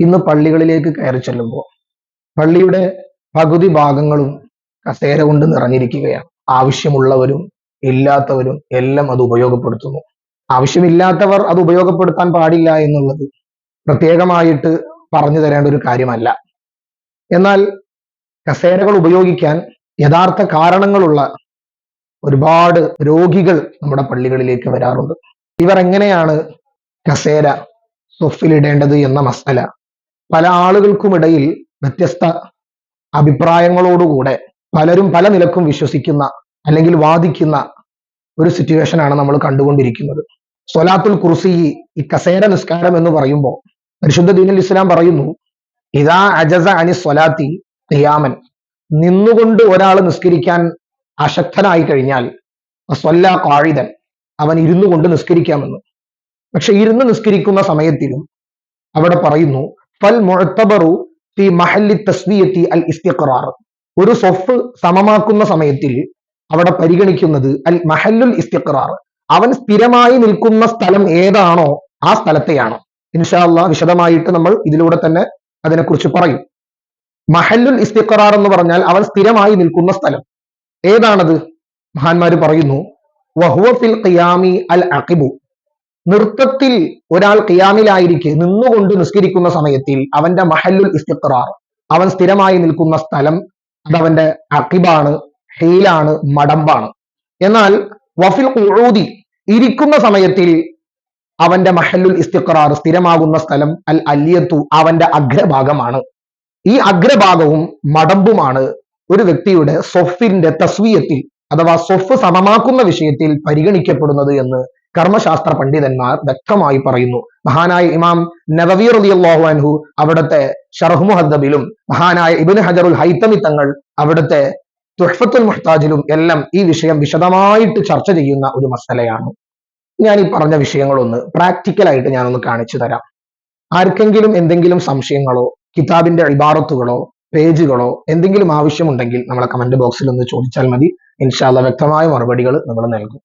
ഇന്ന് പള്ളികളിലേക്ക് കയറി ചെല്ലുമ്പോൾ പള്ളിയുടെ പകുതി ഭാഗങ്ങളും കസേര കൊണ്ട് നിറഞ്ഞിരിക്കുകയാണ്. ആവശ്യമുള്ളവരും ഇല്ലാത്തവരും എല്ലാം അത് ഉപയോഗപ്പെടുത്തുന്നു. ആവശ്യമില്ലാത്തവർ അത് ഉപയോഗപ്പെടുത്താൻ പാടില്ല എന്നുള്ളത് പ്രത്യേകമായിട്ട് പറഞ്ഞു തരേണ്ട ഒരു കാര്യമല്ല. എന്നാൽ കസേരകൾ ഉപയോഗിക്കാൻ യഥാർത്ഥ കാരണങ്ങളുള്ള ഒരുപാട് രോഗികൾ നമ്മുടെ പള്ളികളിലേക്ക് വരാറുണ്ട്. ഇവർ എങ്ങനെയാണ് കസേര സ്വഫിലിടേണ്ടത് എന്ന മസല പല ആളുകൾക്കുമിടയിൽ വ്യത്യസ്ത അഭിപ്രായങ്ങളോടുകൂടെ പലരും പല നിലക്കും വിശ്വസിക്കുന്ന അല്ലെങ്കിൽ വാദിക്കുന്ന ഒരു സിറ്റുവേഷൻ ആണ് നമ്മൾ കണ്ടുകൊണ്ടിരിക്കുന്നത്. സൊലാത്തുൽ കുർസി ഈ കസേര നിസ്കാരം എന്ന് പറയുമ്പോൾ പരിശുദ്ധ ദീനുൽ ഇസ്ലാം പറയുന്നു ഇതാ അജസ അനി സൊലാത്തി ഖിയാമൻ. നിന്നുകൊണ്ട് ഒരാൾ നിസ്കരിക്കാൻ അശക്തനായി കഴിഞ്ഞാൽ സ്വല്ല കാഴിതൻ അവൻ ഇരുന്നു കൊണ്ട് നിസ്കരിക്കാമെന്ന്. പക്ഷെ ഇരുന്ന് നിസ്കരിക്കുന്ന സമയത്തിലും അവിടെ പറയുന്നു ഫൽ മഹല്ലി ഒരു സൊഫ് സമമാക്കുന്ന സമയത്തിൽ അവിടെ പരിഗണിക്കുന്നത് അൽ മഹല്ലുൽ ഇസ്തിഖറാർ. അവൻ സ്ഥിരമായി നിൽക്കുന്ന സ്ഥലം ഏതാണോ ആ സ്ഥലത്തെയാണ്. ഇൻഷാല്ല വിശദമായിട്ട് നമ്മൾ ഇതിലൂടെ തന്നെ അതിനെക്കുറിച്ച് പറയും. മഹല്ലുൽ ഇസ്തിഖറാർ എന്ന് പറഞ്ഞാൽ അവൻ സ്ഥിരമായി നിൽക്കുന്ന സ്ഥലം. ഏതാണത്? മഹാന്മാര് പറയുന്നു വഹുവ ഫിൽ ഖിയാമി അൽ അഖിബു. നൃത്തത്തിൽ ഒരാൾ കിയാമിലായിരിക്കെ നിന്നുകൊണ്ട് നിസ്കരിക്കുന്ന സമയത്തിൽ അവന്റെ മഹല്ലുൽ ഇസ്തിഖറാർ അവൻ സ്ഥിരമായി നിൽക്കുന്ന സ്ഥലം അതവന്റെ അക്കിബാണ് ഹീലാണ് മടമ്പാണ്. എന്നാൽ വഫിൽ ഖുഊദി ഇരിക്കുന്ന സമയത്തിൽ അവന്റെ മഹല്ലുൽ ഇസ്തിഖറാർ സ്ഥിരമാകുന്ന സ്ഥലം അൽ അല്യത്തു അവന്റെ അഗ്രഭാഗമാണ്. ഈ അഗ്രഭാഗവും മടമ്പുമാണ് ഒരു വ്യക്തിയുടെ സൊഫിന്റെ തസ്വീയത്തിൽ അഥവാ സൊഫ് സമമാക്കുന്ന വിഷയത്തിൽ പരിഗണിക്കപ്പെടുന്നത് എന്ന് കർമ്മശാസ്ത്ര പണ്ഡിതന്മാർ വ്യക്തമായി പറയുന്നു. മഹാനായ ഇമാം നവവീർ അലിയല്ലാഹു അൻഹു അവിടുത്തെ ഷർഹ് മുഹദ്ദബിലും മഹാനായ ഇബിൻ ഹജറുൽ ഹൈത്തമി തങ്ങൾ അവിടുത്തെ തുഹഫത്തുൽ മുഹ്താജിലും എല്ലാം ഈ വിഷയം വിശദമായിട്ട് ചർച്ച ചെയ്യുന്ന ഒരു മസലയാണ്. ഞാൻ ഈ പറഞ്ഞ വിഷയങ്ങളൊന്ന് പ്രാക്ടിക്കലായിട്ട് ഞാനൊന്ന് കാണിച്ചു തരാം. ആർക്കെങ്കിലും എന്തെങ്കിലും സംശയങ്ങളോ കിതാബിന്റെ ഇബാറത്തുകളോ പേജുകളോ എന്തെങ്കിലും ആവശ്യമുണ്ടെങ്കിൽ നമ്മളെ കമന്റ് ബോക്സിൽ ഒന്ന് ചോദിച്ചാൽ മതി. ഇൻഷാല്ല വ്യക്തമായ മറുപടികൾ നമ്മൾ നൽകും.